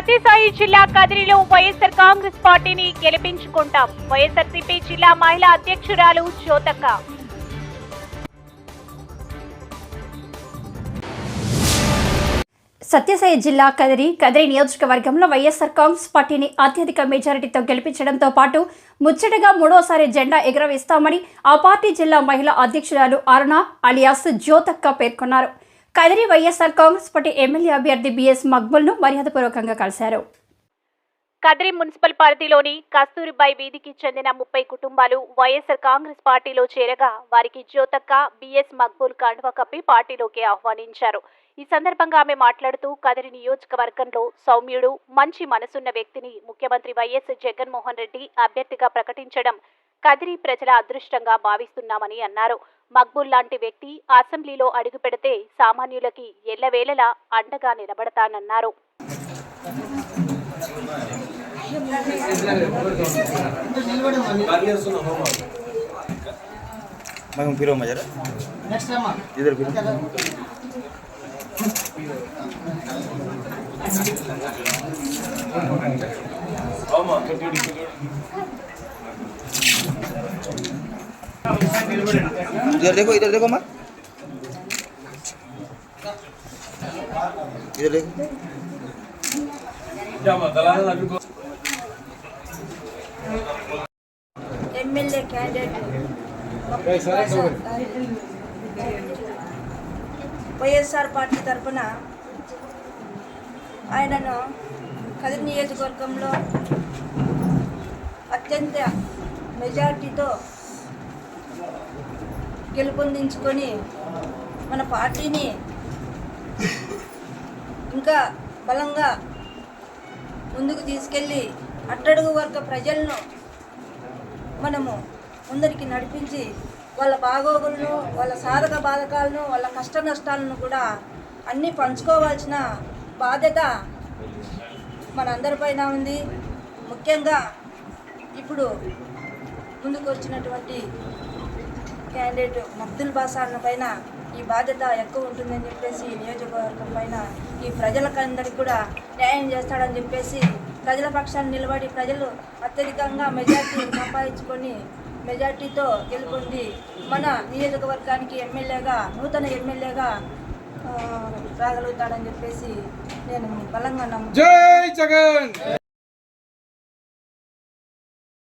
సత్యసాయి జిల్లా కదిరిలో వైఎస్ఆర్ కాంగ్రెస్ పార్టీని గెలిపించుకుంటాం. వైఎస్ఆర్సీపీ జిల్లా మహిళా అధ్యక్షురాలు జ్యోతక్క. సత్యసాయి జిల్లా కదిరి కదిరి నియోజకవర్గంలో వైఎస్ఆర్ కాంగ్రెస్ పార్టీని అత్యధిక మెజారిటీతో గెలిపించడంతో పాటు ముచ్చటగా మూడోసారి జెండా ఎగురవేస్తామని ఆ పార్టీ జిల్లా మహిళా అధ్యక్షురాలు అరుణ అలియాస్ జ్యోతక్క పేర్కొన్నారు. Kadiri YSR Congress party MLA అభ్యర్థి బిఎస్ మక్బుల్ను మర్యాదపూర్వకంగా కలిశారు. కదిరి మున్సిపల్ పరిధిలోని కస్తూరిబాయి వీధికి చెందిన ముప్పై కుటుంబాలు వైఎస్ఆర్ కాంగ్రెస్ పార్టీలో చేరగా వారికి జ్యోతక్క బిఎస్ మక్బూల్ కండువా కప్పి పార్టీలోకి ఆహ్వానించారు. ఈ సందర్భంగా ఆమె మాట్లాడుతూ కదిరి నియోజకవర్గంలో సౌమ్యుడు మంచి మనసున్న వ్యక్తిని ముఖ్యమంత్రి వైఎస్ జగన్మోహన్ రెడ్డి అభ్యర్థిగా ప్రకటించడం కదిరి ప్రజల అదృష్టంగా భావిస్తున్నామని అన్నారు. మక్బుల్ లాంటి వ్యక్తి అసెంబ్లీలో అడుగుపెడితే సామాన్యులకి ఎల్లవేళలా అండగా నిలబడతానన్నారు. मैं फिरो मजा इधर फिरो इधर देखो इधर देखो माँ इधर देखो MLA candidate YSR party తరఫున ఆయనను కదిరి నియోజకవర్గంలో అత్యంత మెజార్టీతో గెలుపొందించుకొని మన పార్టీని ఇంకా బలంగా ముందుకు తీసుకెళ్ళి అట్టడుగు వర్గ ప్రజలను మనము ముందరికి నడిపించి వాళ్ళ బాగోగులను వాళ్ళ సాధక బాధకాలను వాళ్ళ కష్ట నష్టాలను కూడా అన్నీ పంచుకోవాల్సిన బాధ్యత మనందరిపైన ఉంది. ముఖ్యంగా ఇప్పుడు ముందుకు వచ్చినటువంటి క్యాండిడేట్ మబ్దుల్ బాసాన్న పైన ఈ బాధ్యత ఎక్కువ ఉంటుందని చెప్పేసి నియోజకవర్గం పైన ఈ ప్రజలకందరికీ కూడా న్యాయం చేస్తాడని చెప్పేసి ప్రజల పక్షాన్ని నిలబడి ప్రజలు అత్యధికంగా మెజార్టీ సంపాదించుకొని మెజార్టీతో గెలుపొంది మన నియోజకవర్గానికి ఎమ్మెల్యేగా నూతన ఎమ్మెల్యేగా రాగలుగుతాడని చెప్పేసి నేను బలంగా నమ్ము జై జగన్!